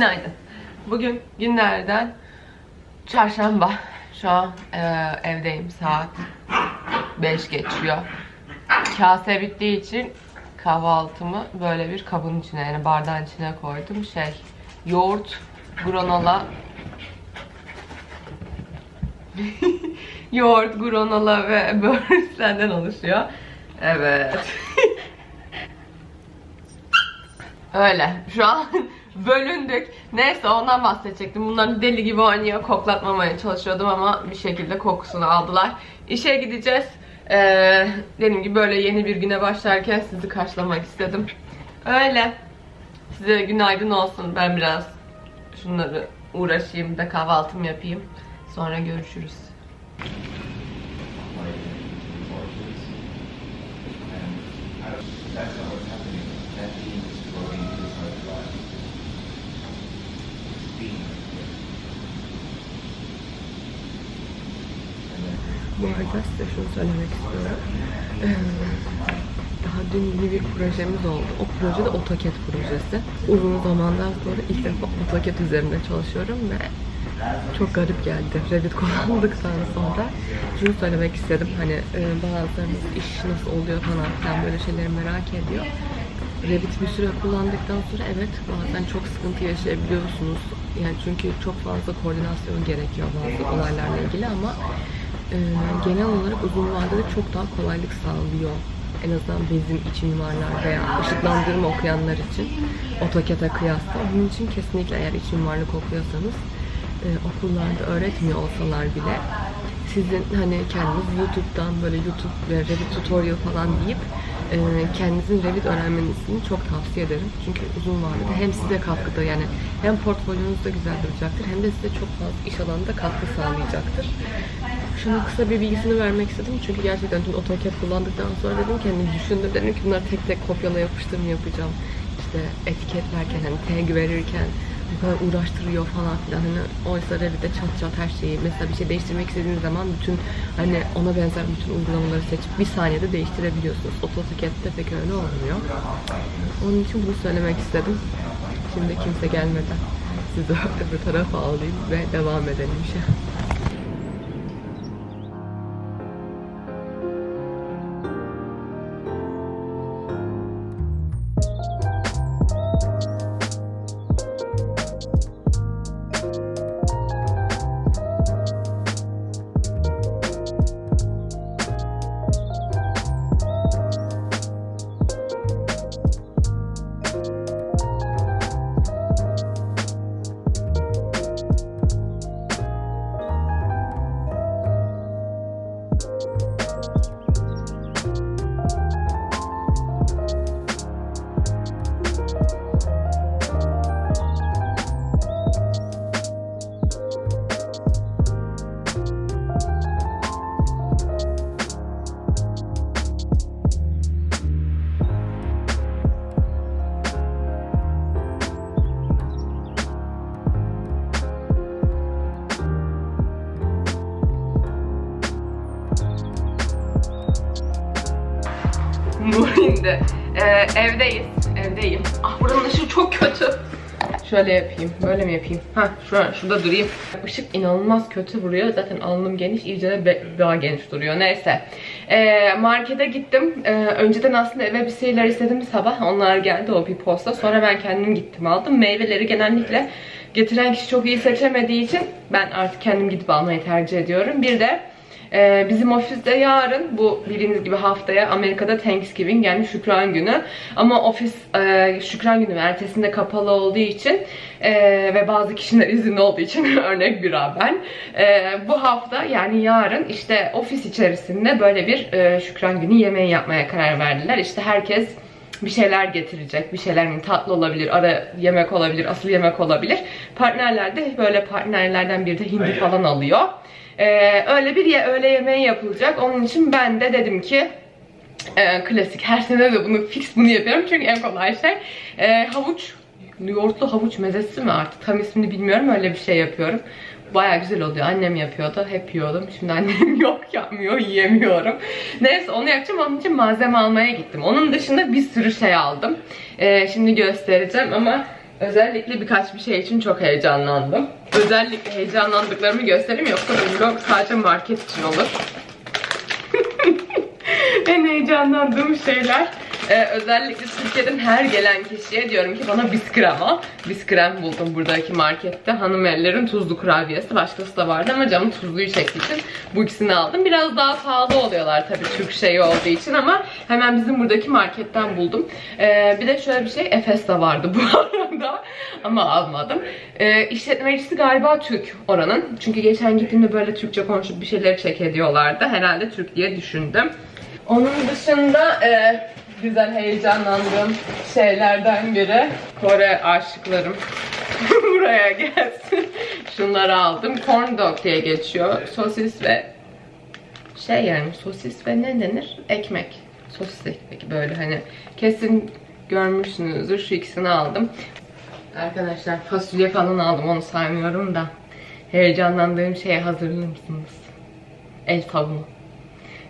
Günaydın. Bugün günlerden çarşamba. Şu an e, evdeyim. Saat 5 geçiyor. Kase bittiği için kahvaltımı böyle bir kabın içine yani bardağın içine koydum. Şey yoğurt, granola yoğurt, granola ve böğürtlerden oluşuyor. Evet. Öyle. Şu an bölündük. Neyse ondan bahsedecektim. Bunları deli gibi oynuyor. Koklatmamaya çalışıyordum ama bir şekilde kokusunu aldılar. İşe gideceğiz. Ee, dediğim gibi böyle yeni bir güne başlarken sizi karşılamak istedim. Öyle. Size günaydın olsun. Ben biraz şunları uğraşayım da kahvaltımı yapayım. Sonra görüşürüz. Bu arada size şunu söylemek istiyorum. Ee, daha dün yeni bir projemiz oldu. O proje de AutoCAD projesi. Uzun zamandan sonra ilk defa AutoCAD üzerinde çalışıyorum ve çok garip geldi. Revit kullandıktan sonra şunu söylemek istedim. Hani e, bazılarınız iş nasıl oluyor falan filan böyle şeyleri merak ediyor. Revit bir süre kullandıktan sonra evet bazen çok sıkıntı yaşayabiliyorsunuz. Yani çünkü çok fazla koordinasyon gerekiyor bazı olaylarla ilgili ama e, genel olarak uzun vadede çok daha kolaylık sağlıyor. En azından bizim iç mimarlar veya ışıklandırma okuyanlar için AutoCAD'e kıyasla. Bunun için kesinlikle eğer iç mimarlık okuyorsanız e, okullarda öğretmiyor olsalar bile sizin hani kendiniz YouTube'dan böyle YouTube ve Revit tutorial falan deyip e, kendinizin Revit öğrenmenizi çok tavsiye ederim. Çünkü uzun vadede hem size katkıda yani hem portfolyonuz da güzel duracaktır hem de size çok fazla iş alanında katkı sağlayacaktır. Şuna kısa bir bilgisini vermek istedim çünkü gerçekten dün AutoCAD kullandıktan sonra dedim ki hani düşündüm dedim ki bunları tek tek kopyala yapıştır mı yapacağım. İşte etiketlerken hani tag verirken bu kadar uğraştırıyor falan filan hani oysa Revit'te çat çat her şeyi mesela bir şey değiştirmek istediğiniz zaman bütün hani ona benzer bütün uygulamaları seçip bir saniyede değiştirebiliyorsunuz. AutoCAD'de pek öyle olmuyor. Onun için bunu söylemek istedim. Şimdi kimse gelmeden sizi öbür tarafa alayım ve devam edelim işe. Şöyle yapayım. Böyle mi yapayım? Ha şu an şurada durayım. Işık inanılmaz kötü vuruyor. Zaten alnım geniş. iyice de daha geniş duruyor. Neyse. Ee, markete gittim. Ee, önceden aslında eve bir şeyler istedim sabah. Onlar geldi o bir posta. Sonra ben kendim gittim aldım. Meyveleri genellikle getiren kişi çok iyi seçemediği için ben artık kendim gidip almayı tercih ediyorum. Bir de ee, bizim ofiste yarın bu bildiğiniz gibi haftaya Amerika'da Thanksgiving yani Şükran Günü. Ama ofis e, Şükran Günü ve ertesinde kapalı olduğu için e, ve bazı kişiler izinli olduğu için örnek bir ben. E, bu hafta yani yarın işte ofis içerisinde böyle bir e, Şükran Günü yemeği yapmaya karar verdiler. İşte herkes bir şeyler getirecek. Bir şeyler hani tatlı olabilir, ara yemek olabilir, asıl yemek olabilir. Partnerler de böyle partnerlerden biri de hindi falan alıyor. Ee, öyle bir ye öğle yemeği yapılacak. Onun için ben de dedim ki e, klasik her sene de bunu fix bunu yapıyorum çünkü en kolay şey e, havuç yoğurtlu havuç mezesi mi artık tam ismini bilmiyorum öyle bir şey yapıyorum. Baya güzel oluyor. Annem yapıyordu. Hep yiyordum. Şimdi annem yok yapmıyor. Yiyemiyorum. Neyse onu yapacağım. Onun için malzeme almaya gittim. Onun dışında bir sürü şey aldım. Ee, şimdi göstereceğim ama Özellikle birkaç bir şey için çok heyecanlandım. Özellikle heyecanlandıklarımı göstereyim yoksa bu vlog sadece market için olur. en heyecanlandığım şeyler e, özellikle Türkiye'den her gelen kişiye diyorum ki bana biskrema. Biskrem buldum buradaki markette. Hanım ellerin tuzlu kurabiyesi. Başkası da vardı ama canım tuzluyu çektiği için bu ikisini aldım. Biraz daha pahalı oluyorlar tabii Türk şeyi olduğu için ama hemen bizim buradaki marketten buldum. E, bir de şöyle bir şey Efes de vardı bu arada ama almadım. E, işletmecisi galiba Türk oranın. Çünkü geçen gittiğimde böyle Türkçe konuşup bir şeyler çek ediyorlardı. Herhalde Türk diye düşündüm. Onun dışında e, güzel heyecanlandığım şeylerden biri Kore aşıklarım buraya gelsin. Şunları aldım. Corn dog diye geçiyor. Sosis ve şey yani sosis ve ne denir? Ekmek. Sosis ekmek böyle hani kesin görmüşsünüzdür. Şu ikisini aldım. Arkadaşlar fasulye falan aldım onu saymıyorum da. Heyecanlandığım şeye hazırlı mısınız? El sabunu.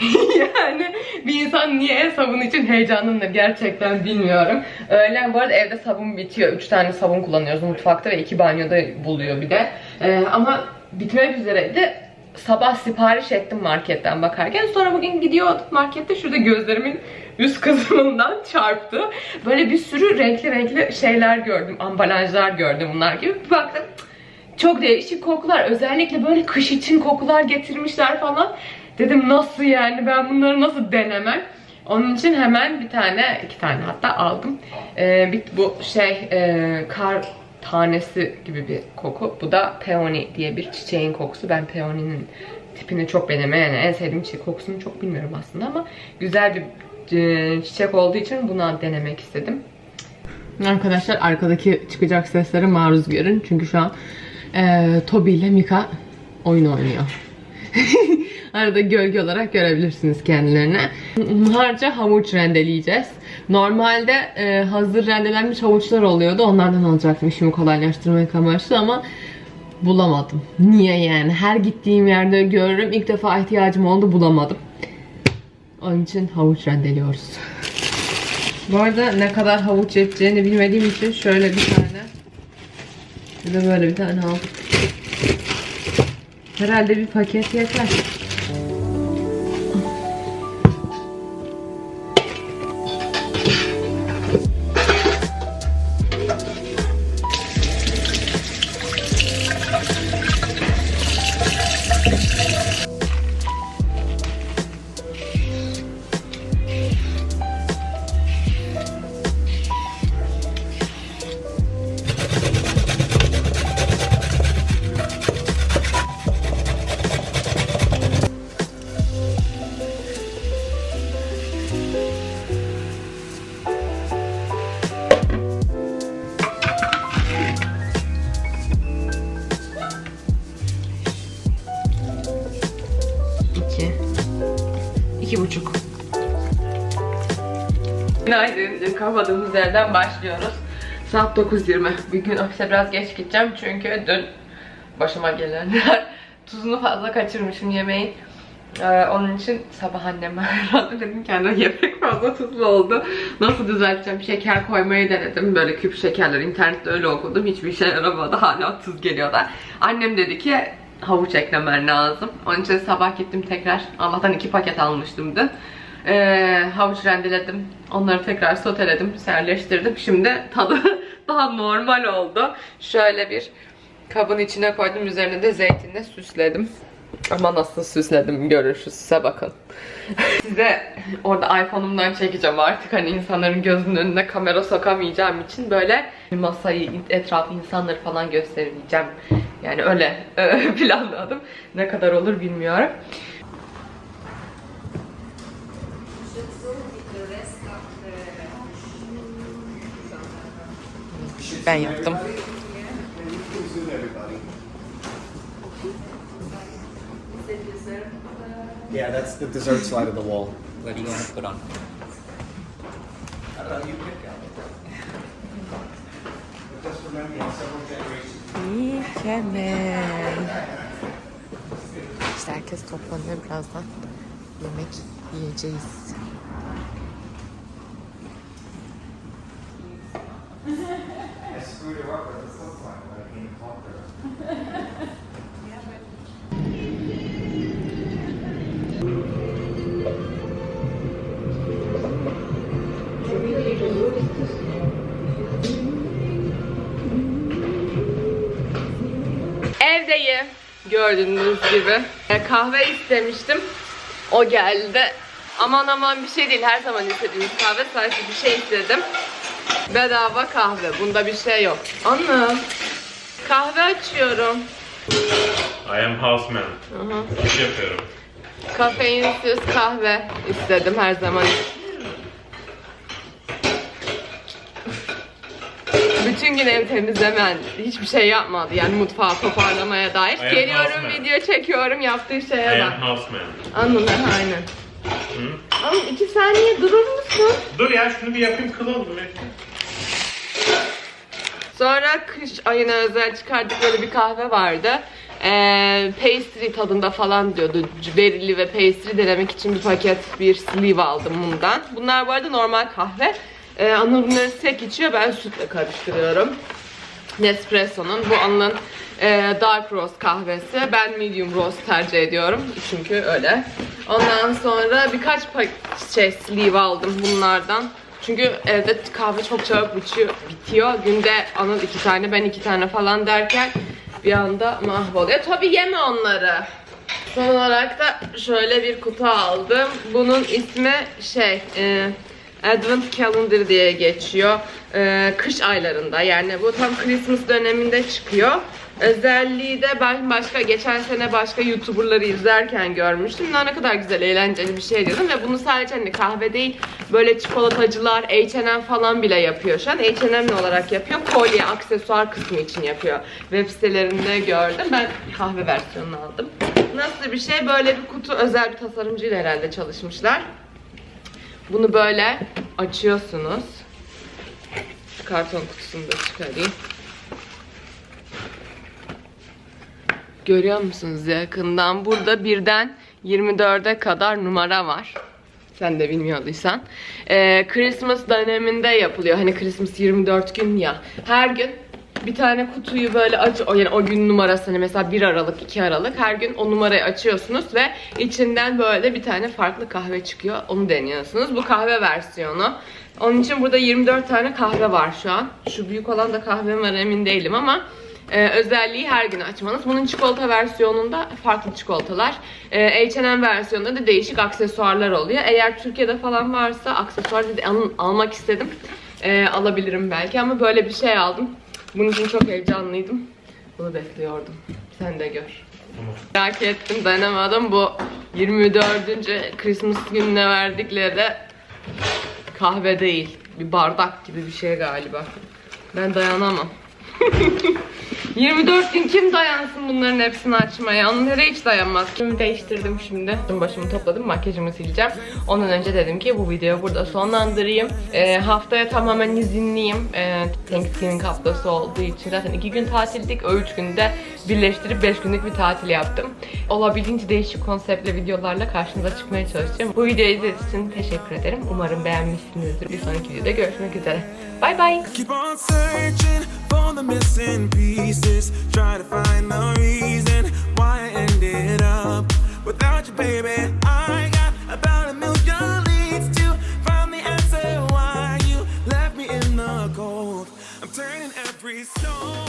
yani bir insan niye el sabunu için heyecanlanır gerçekten bilmiyorum. Öğlen bu arada evde sabun bitiyor. 3 tane sabun kullanıyoruz mutfakta ve 2 banyoda buluyor bir de. Ee, ama bitmek üzereydi. Sabah sipariş ettim marketten bakarken. Sonra bugün gidiyordum markette şurada gözlerimin üst kısmından çarptı. Böyle bir sürü renkli renkli şeyler gördüm. Ambalajlar gördüm bunlar gibi. Bir baktım çok değişik kokular. Özellikle böyle kış için kokular getirmişler falan. Dedim nasıl yani ben bunları nasıl denemem? Onun için hemen bir tane, iki tane hatta aldım. Ee, bir, bu şey e, kar tanesi gibi bir koku. Bu da peony diye bir çiçeğin kokusu. Ben peony'nin tipini çok beğeniyorum. Yani en sevdiğim çiçek kokusunu çok bilmiyorum aslında ama güzel bir e, çiçek olduğu için bunu denemek istedim. Arkadaşlar arkadaki çıkacak seslere maruz görün. Çünkü şu an e, Toby ile Mika oyun oynuyor. Arada gölge olarak görebilirsiniz kendilerini. Harca havuç rendeleyeceğiz. Normalde e, hazır rendelenmiş havuçlar oluyordu. Onlardan alacaktım işimi kolaylaştırmak amaçlı ama bulamadım. Niye yani? Her gittiğim yerde görürüm. İlk defa ihtiyacım oldu bulamadım. Onun için havuç rendeliyoruz. Bu arada ne kadar havuç yeteceğini bilmediğim için şöyle bir tane bir de böyle bir tane aldım. Herhalde bir paket yeter. Günaydın. Dün kapadığımız yerden başlıyoruz. Saat 9.20. Bugün ofise biraz geç gideceğim çünkü dün başıma gelenler tuzunu fazla kaçırmışım yemeğin. Ee, onun için sabah anneme herhalde dedim kendime yemek fazla tuzlu oldu. Nasıl düzelteceğim? Şeker koymayı denedim. Böyle küp şekerler. internette öyle okudum. Hiçbir şey yaramadı. Hala tuz geliyor da. Annem dedi ki havuç eklemen lazım. Onun için sabah gittim tekrar. Allah'tan iki paket almıştım dün. Ee, havuç rendeledim. Onları tekrar soteledim, serleştirdim. Şimdi tadı daha normal oldu. Şöyle bir kabın içine koydum. Üzerine de zeytinle süsledim. Ama nasıl süsledim görürsünüz. Size bakın. Size orada iPhone'umdan çekeceğim artık. Hani insanların gözünün önüne kamera sokamayacağım için böyle masayı, etrafı, insanları falan göstereceğim. Yani öyle planladım. Ne kadar olur bilmiyorum. Ben yaptım. Yeah, that's the dessert side of the wall. Where do you want to put on? Mükemmel. İşte herkes toplanıyor birazdan. Yemek yiyeceğiz. Gördüğünüz gibi. Kahve istemiştim. O geldi. Aman aman bir şey değil. Her zaman istediğimiz kahve. Sadece bir şey istedim. Bedava kahve. Bunda bir şey yok. Anne. Kahve açıyorum. I am houseman. Aha. İş yapıyorum. Kafeinsiz kahve istedim her zaman. Bütün gün ev temizlemen, hiçbir şey yapmadı yani mutfağı toparlamaya dair. Aynen, Geliyorum video çekiyorum yaptığı I şeye am bak. houseman. Anladım aynen. Hı? Ama iki saniye durur musun? Dur ya şunu bir yapayım kıl. Sonra kış ayına özel çıkardıkları bir kahve vardı. Ee, pastry tadında falan diyordu. Berili ve pastry denemek için bir paket bir sleeve aldım bundan. Bunlar bu arada normal kahve. Ee, Anıl bunları içiyor. Ben sütle karıştırıyorum. Nespresso'nun bu Anıl'ın e, dark roast kahvesi. Ben medium roast tercih ediyorum. Çünkü öyle. Ondan sonra birkaç şey sleeve aldım bunlardan. Çünkü evde kahve çok çabuk bitiyor. bitiyor. Günde Anıl iki tane, ben iki tane falan derken bir anda mahvoluyor. Tabii yeme onları. Son olarak da şöyle bir kutu aldım. Bunun ismi şey, e, Advent Calendar diye geçiyor. E, kış aylarında yani bu tam Christmas döneminde çıkıyor. Özelliği de ben başka geçen sene başka YouTuber'ları izlerken görmüştüm. Ne kadar güzel eğlenceli bir şey diyordum ve bunu sadece hani kahve değil böyle çikolatacılar H&M falan bile yapıyor şu an. H&M olarak yapıyor? Kolye, aksesuar kısmı için yapıyor. Web sitelerinde gördüm. Ben kahve versiyonunu aldım. Nasıl bir şey? Böyle bir kutu özel bir tasarımcıyla herhalde çalışmışlar. Bunu böyle açıyorsunuz. Karton kutusunu da çıkarayım. Görüyor musunuz yakından? Burada birden 24'e kadar numara var. Sen de bilmiyorduysan. Ee, Christmas döneminde yapılıyor. Hani Christmas 24 gün ya. Her gün bir tane kutuyu böyle aç, o yani o gün numarasını mesela 1 Aralık, 2 Aralık her gün o numarayı açıyorsunuz ve içinden böyle bir tane farklı kahve çıkıyor. Onu deniyorsunuz. Bu kahve versiyonu. Onun için burada 24 tane kahve var şu an. Şu büyük olan da kahve var emin değilim ama ee, özelliği her gün açmanız. Bunun çikolata versiyonunda farklı çikolatalar. Ee, H&M versiyonunda da değişik aksesuarlar oluyor. Eğer Türkiye'de falan varsa aksesuar da al- almak istedim. Ee, alabilirim belki ama böyle bir şey aldım. Bunun için çok heyecanlıydım. Bunu bekliyordum. Sen de gör. Merak ettim dayanamadım. Bu 24. Christmas gününe verdikleri kahve değil. Bir bardak gibi bir şey galiba. Ben dayanamam. 24 gün kim dayansın bunların hepsini açmaya? Onlara hiç dayanmaz. Şimdi değiştirdim şimdi. Başımı topladım, makyajımı sileceğim. Ondan önce dedim ki bu videoyu burada sonlandırayım. Ee, haftaya tamamen izinliyim. Ee, Thanksgiving haftası olduğu için zaten 2 gün tatildik. O 3 günde birleştirip 5 günlük bir tatil yaptım. Olabildiğince değişik konseptli videolarla karşınıza çıkmaya çalışacağım. Bu videoyu izlediğiniz için teşekkür ederim. Umarım beğenmişsinizdir. Bir sonraki videoda görüşmek üzere. Cold. I'm turning every stone.